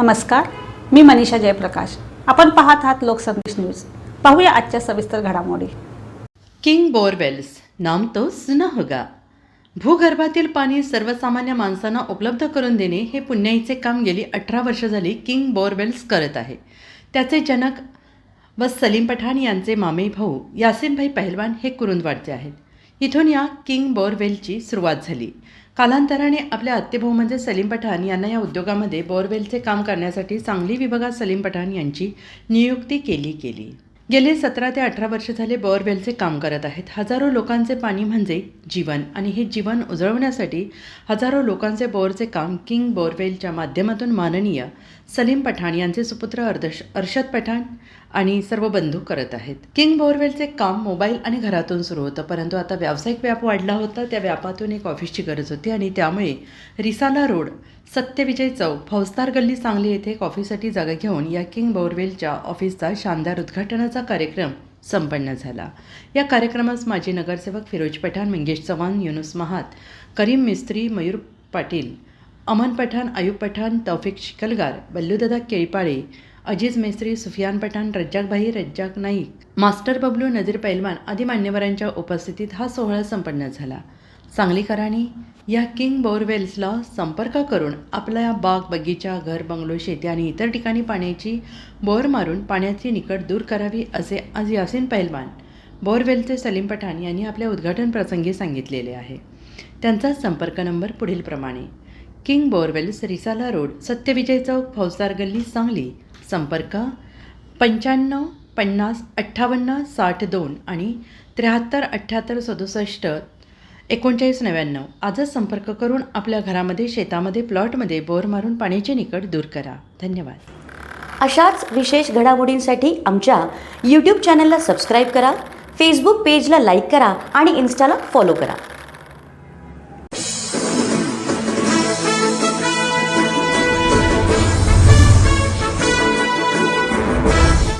नमस्कार मी मनीषा जयप्रकाश. आपण पाहत आहात लोकसंदेश न्यूज. पाहूया आजच्या सविस्तर घडामोडी. किंग बोरवेल्स नाम तो सुना होगा भूगर्भातील पाणी सर्वसामान्य माणसांना उपलब्ध करून देणे हे पुण्याईचे काम गेली अठरा वर्ष झाली किंग बोरवेल्स करत आहे. त्याचे जनक व सलीम पठाण यांचे मामे भाऊ यासिनभाई पहलवान हे कुरुंदवाडचे आहेत. इथून या किंग बोरवेलची सुरुवात झाली. कालांतराने आपल्या आत्तेभाऊ म्हणजे सलीम पठाण यांना या उद्योगामध्ये बोरवेलचे काम करण्यासाठी सांगली विभागात सलीम पठाण यांची नियुक्ती केली गेली. गेले सतरा ते अठरा वर्ष झाले बोअरवेलचे काम करत आहेत. हजारो लोकांचे पाणी म्हणजे जीवन आणि हे जीवन उजळवण्यासाठी हजारो लोकांचे बोअरचे काम किंग बोअरवेलच्या माध्यमातून माननीय सलीम पठाण यांचे सुपुत्र अर्दश अर्षद पठाण आणि सर्व बंधू करत आहेत. किंग बोअरवेलचे काम मोबाईल आणि घरातून सुरू होतं परंतु आता व्यावसायिक व्याप वाढला होता. त्या व्यापातून एक ऑफिसची गरज होती आणि त्यामुळे रिसाला रोड सत्यविजय चौक फौजदार गल्ली सांगली येथे एक ऑफिससाठी जागा घेऊन या किंग बोअरवेलच्या ऑफिसचा शानदार उद्घाटनाचा कार्यक्रम संपन्न झाला. या कार्यक्रमास माजी नगरसेवक फिरोज पठाण मंगेश चव्हाण युनुस महात करीम मिस्त्री मयूर पाटील अमन पठाण आयुब पठाण तौफिक शिकलगार बल्लूदादा केळीपाळे अजीज मेस्त्री सुफियान पठाण रज्जाकभाई रज्जाक नाईक मास्टर बबलू नजीर पैलवान आदी मान्यवरांच्या उपस्थितीत हा सोहळा संपन्न झाला. सांगलीकरांनी या किंग बोरवेल्सला संपर्क करून आपल्या बाग बगीचा घर बंगलो शेती आणि इतर ठिकाणी पाण्याची बोर मारून पाण्याची निकट दूर करावी असे आज यासिन पैलवान बोरवेलचे सलीम पठाण यांनी आपल्या उद्घाटन प्रसंगी सांगितलेले आहे. त्यांचा संपर्क नंबर पुढीलप्रमाणे King Borewells Risala road Satyavijay Chowk Faujdar Galli Sangli संपर्क पंच्याण्णव पन्नास अठ्ठावन्न साठ दोन आणि त्र्याहत्तर अठ्ठ्याहत्तर सदुसष्ट एकोणचाळीस नव्याण्णव. आजच संपर्क करून आपल्या घरामध्ये शेतामध्ये प्लॉटमध्ये बोर मारून पाण्याची निकट दूर करा. धन्यवाद. अशाच विशेष घडामोडींसाठी आमच्या यूट्यूब चॅनलला सबस्क्राईब करा फेसबुक पेजला लाईक करा आणि इन्स्टाला फॉलो करा.